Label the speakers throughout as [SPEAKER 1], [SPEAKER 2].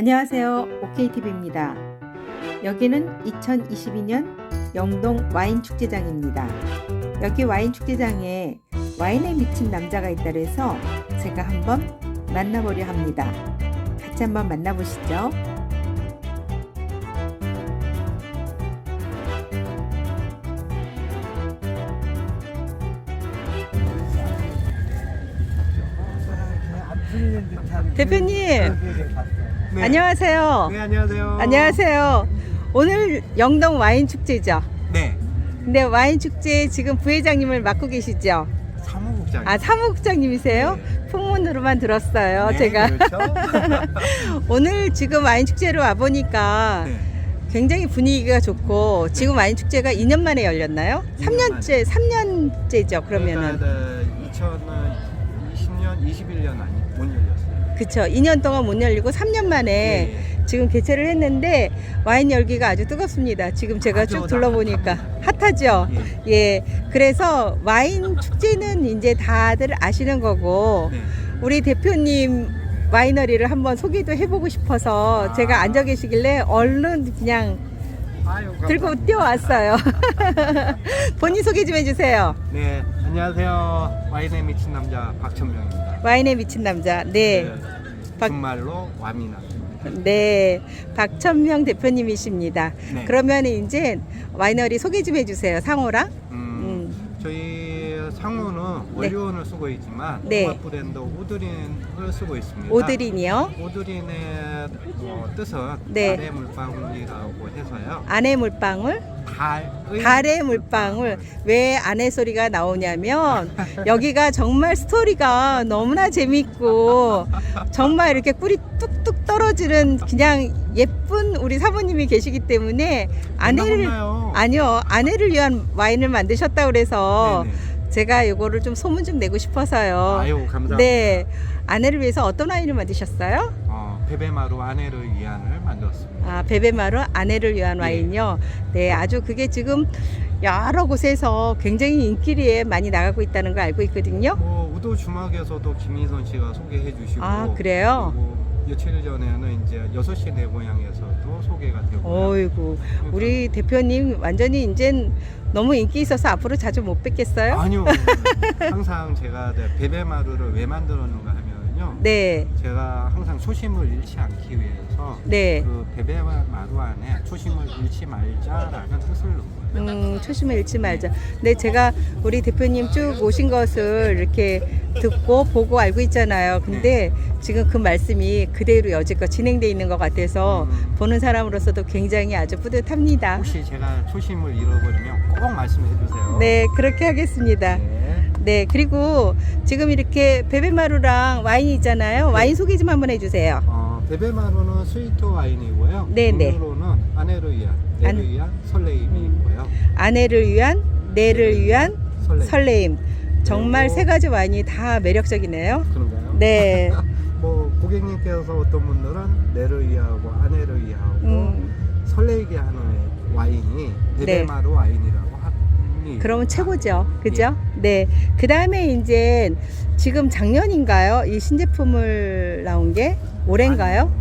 [SPEAKER 1] 안녕하세요. OKTV입니다. 여기는 2022년 영동 와인 축제장입니다. 여기 와인 축제장에 와인에 미친 남자가 있다 그래서 제가 한번 만나보려 합니다. 같이 한번 만나보시죠. 대표님,
[SPEAKER 2] 네.
[SPEAKER 1] 안녕하세요.
[SPEAKER 2] 네, 안녕하세요.
[SPEAKER 1] 안녕하세요. 오늘 영동 와인 축제죠.
[SPEAKER 2] 네,
[SPEAKER 1] 근데 와인 축제 지금 부회장님을 맡고 계시죠?
[SPEAKER 2] 사무국장.
[SPEAKER 1] 아 사무국장님이세요? 풍문으로만 들었어요.
[SPEAKER 2] 네,
[SPEAKER 1] 제가
[SPEAKER 2] 그렇죠.
[SPEAKER 1] 오늘 지금 와인 축제로 와 보니까
[SPEAKER 2] 네.
[SPEAKER 1] 굉장히 분위기가 좋고 지금 와인 축제가 2년 만에 열렸나요? 3년째, 3년째죠. 그러면은
[SPEAKER 2] 그러니까 2020년, 21년 아니 못 열렸어요.
[SPEAKER 1] 그쵸. 2년 동안 못 열리고 3년 만에
[SPEAKER 2] 네.
[SPEAKER 1] 지금 개최를 했는데 와인 열기가 아주 뜨겁습니다. 지금 제가
[SPEAKER 2] 아주
[SPEAKER 1] 쭉 둘러보니까 핫하죠.
[SPEAKER 2] 예.
[SPEAKER 1] 예. 그래서 와인 축제는 이제 다들 아시는 거고
[SPEAKER 2] 네.
[SPEAKER 1] 우리 대표님 와이너리를 한번 소개도 해보고 싶어서
[SPEAKER 2] 아.
[SPEAKER 1] 제가 앉아 계시길래 얼른 그냥
[SPEAKER 2] 아유,
[SPEAKER 1] 들고
[SPEAKER 2] 감사합니다.
[SPEAKER 1] 뛰어왔어요. 본인 소개 좀 해주세요.
[SPEAKER 2] 네, 안녕하세요. 와인에 미친 남자 박천명입니다.
[SPEAKER 1] 와인에 미친 남자. 네. 박-
[SPEAKER 2] 정말로 와미나.
[SPEAKER 1] 네. 박천명 대표님이십니다.
[SPEAKER 2] 네.
[SPEAKER 1] 그러면 이제 와이너리 소개 좀 해주세요. 상호랑.
[SPEAKER 2] 음,
[SPEAKER 1] 음.
[SPEAKER 2] 저희 상호는 원료원을 쓰고 있지만
[SPEAKER 1] 네.
[SPEAKER 2] 통합 브랜드 오드린을 쓰고 있습니다.
[SPEAKER 1] 오드린이요.
[SPEAKER 2] 오드린의 어, 뜻은
[SPEAKER 1] 네.
[SPEAKER 2] 달의 물방울이라고 해서요.
[SPEAKER 1] 안에 물방울.
[SPEAKER 2] 달의,
[SPEAKER 1] 달의 물방울. 왜 안에 소리가 나오냐면 여기가 정말 스토리가 너무나 재밌고 정말 이렇게 꿀이 뚝뚝 떨어지는 그냥 예쁜 우리 사모님이 계시기 때문에 아내를
[SPEAKER 2] 나요.
[SPEAKER 1] 아니요 아내를 위한 와인을 만드셨다 그래서
[SPEAKER 2] 네네.
[SPEAKER 1] 제가 이거를 좀 소문 좀 내고 싶어서요.
[SPEAKER 2] 아유 감사합니다.
[SPEAKER 1] 네 아내를 위해서 어떤 와인을 만드셨어요?
[SPEAKER 2] 어, 베베마루 아내를 위한을 만들었습니다.
[SPEAKER 1] 아, 베베마루 아내를 위한
[SPEAKER 2] 네.
[SPEAKER 1] 와인요. 네, 아주 그게 지금 여러 곳에서 굉장히 인기리에 많이 나가고 있다는 걸 알고 있거든요.
[SPEAKER 2] 뭐 우도 주막에서도 김희선 씨가 소개해 주시고
[SPEAKER 1] 아, 그래요?
[SPEAKER 2] 그리고 며칠 전에는 이제 6시 내 고향에서도 소개가 되고
[SPEAKER 1] 어이구, 우리 대표님 완전히 이젠 너무 인기 있어서 앞으로 자주 못 뵙겠어요?
[SPEAKER 2] 아니요. 항상 제가 네, 베베마루를 왜 만들었는가 하면 요.
[SPEAKER 1] 네,
[SPEAKER 2] 제가 항상 초심을 잃지 않기 위해서
[SPEAKER 1] 네.
[SPEAKER 2] 그 베베마루 안에 초심을 잃지 말자라는 뜻을 넣은 거예요.
[SPEAKER 1] 음, 초심을 잃지 말자. 네, 제가 우리 대표님 쭉 오신 것을 이렇게 듣고 보고 알고 있잖아요. 근데 지금 그 말씀이 그대로 여지껏 진행돼 있는 것 같아서
[SPEAKER 2] 음.
[SPEAKER 1] 보는 사람으로서도 굉장히 아주 뿌듯합니다.
[SPEAKER 2] 혹시 제가 초심을 잃어버리면 꼭 말씀해 주세요.
[SPEAKER 1] 네, 그렇게 하겠습니다.
[SPEAKER 2] 네.
[SPEAKER 1] 네, 그리고 지금 이렇게 베베마루랑 와인이 있잖아요. 와인 소개 좀 한번 해주세요.
[SPEAKER 2] 어, 베베마루는 스위트 와인이고요.
[SPEAKER 1] 네, 네.
[SPEAKER 2] 음료로는 아내를 위한, 내를
[SPEAKER 1] 안-
[SPEAKER 2] 위한 설레임이 있고요.
[SPEAKER 1] 아내를 위한, 내를 위한
[SPEAKER 2] 설레임.
[SPEAKER 1] 설레임. 정말
[SPEAKER 2] 그리고-
[SPEAKER 1] 세 가지 와인이 다 매력적이네요.
[SPEAKER 2] 그런가요?
[SPEAKER 1] 네.
[SPEAKER 2] 뭐 고객님께서 어떤 분들은 내를 위하고 아내를 위하고
[SPEAKER 1] 음,
[SPEAKER 2] 설레게 하는 와인이 베베마루 와인이라고.
[SPEAKER 1] 그러면 최고죠. 그죠? 네. 그 다음에 이제 지금 작년인가요? 이 신제품을 나온 게 올해인가요?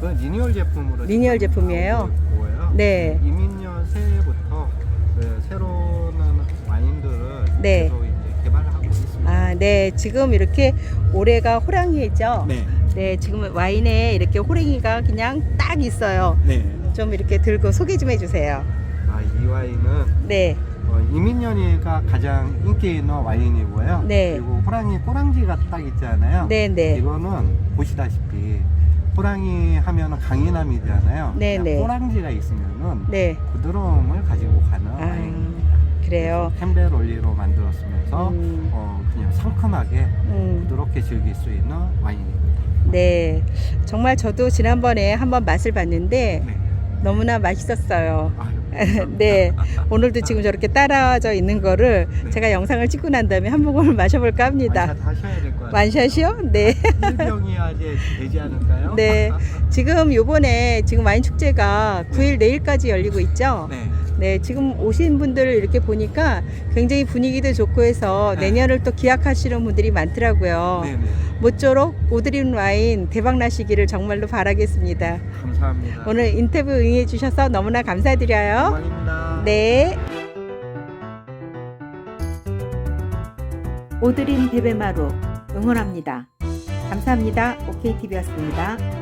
[SPEAKER 2] 그건 리뉴얼 제품으로
[SPEAKER 1] 리뉴얼
[SPEAKER 2] 지금
[SPEAKER 1] 제품이에요?
[SPEAKER 2] 나오고 있고요.
[SPEAKER 1] 네.
[SPEAKER 2] 이민년 새해부터 그 새로운 와인들을
[SPEAKER 1] 네.
[SPEAKER 2] 계속 이제 개발하고 있습니다.
[SPEAKER 1] 아, 네. 지금 이렇게 올해가 호랑이죠?
[SPEAKER 2] 네.
[SPEAKER 1] 네, 지금 와인에 이렇게 호랭이가 그냥 딱 있어요.
[SPEAKER 2] 네.
[SPEAKER 1] 좀 이렇게 들고 소개 좀 해주세요.
[SPEAKER 2] 아, 이 와인은
[SPEAKER 1] 네,
[SPEAKER 2] 어, 이민년이가 가장 인기 있는 와인이고요.
[SPEAKER 1] 네.
[SPEAKER 2] 그리고 호랑이 꼬랑지가 딱 있잖아요.
[SPEAKER 1] 네, 네.
[SPEAKER 2] 이거는 보시다시피 호랑이 하면은 강인함이잖아요.
[SPEAKER 1] 네, 네.
[SPEAKER 2] 꼬랑지가 있으면은
[SPEAKER 1] 네.
[SPEAKER 2] 부드러움을 가지고 가는
[SPEAKER 1] 아,
[SPEAKER 2] 와인입니다.
[SPEAKER 1] 그래요.
[SPEAKER 2] 캠벨 올리로 만들었으면서
[SPEAKER 1] 음.
[SPEAKER 2] 어, 그냥 상큼하게
[SPEAKER 1] 음,
[SPEAKER 2] 부드럽게 즐길 수 있는 와인입니다.
[SPEAKER 1] 네. 정말 저도 지난번에 한번 맛을 봤는데
[SPEAKER 2] 네.
[SPEAKER 1] 너무나 맛있었어요.
[SPEAKER 2] 아유,
[SPEAKER 1] 네. 오늘도 지금 저렇게 따라져 있는 거를
[SPEAKER 2] 네.
[SPEAKER 1] 제가 영상을 찍고 난 다음에 한 모금을 마셔볼까 합니다.
[SPEAKER 2] 완샷 하셔야 될 것 같아요.
[SPEAKER 1] 완샷이요? 네.
[SPEAKER 2] 1병이야지 되지 않을까요?
[SPEAKER 1] 네. 지금 요번에 지금 와인 축제가 9일 내일까지 열리고 있죠?
[SPEAKER 2] 네.
[SPEAKER 1] 네, 지금 오신 분들을 이렇게 보니까 굉장히 분위기도 좋고 해서
[SPEAKER 2] 네.
[SPEAKER 1] 내년을 또 기약하시는 분들이 많더라고요.
[SPEAKER 2] 네. 네.
[SPEAKER 1] 모쪼록 오드린 와인 대박 나시기를 정말로 바라겠습니다.
[SPEAKER 2] 감사합니다.
[SPEAKER 1] 오늘 인터뷰 응해 주셔서 너무나 감사드려요.
[SPEAKER 2] 영광입니다.
[SPEAKER 1] 네. 오드린 베베마루 응원합니다. 감사합니다. OKTV였습니다.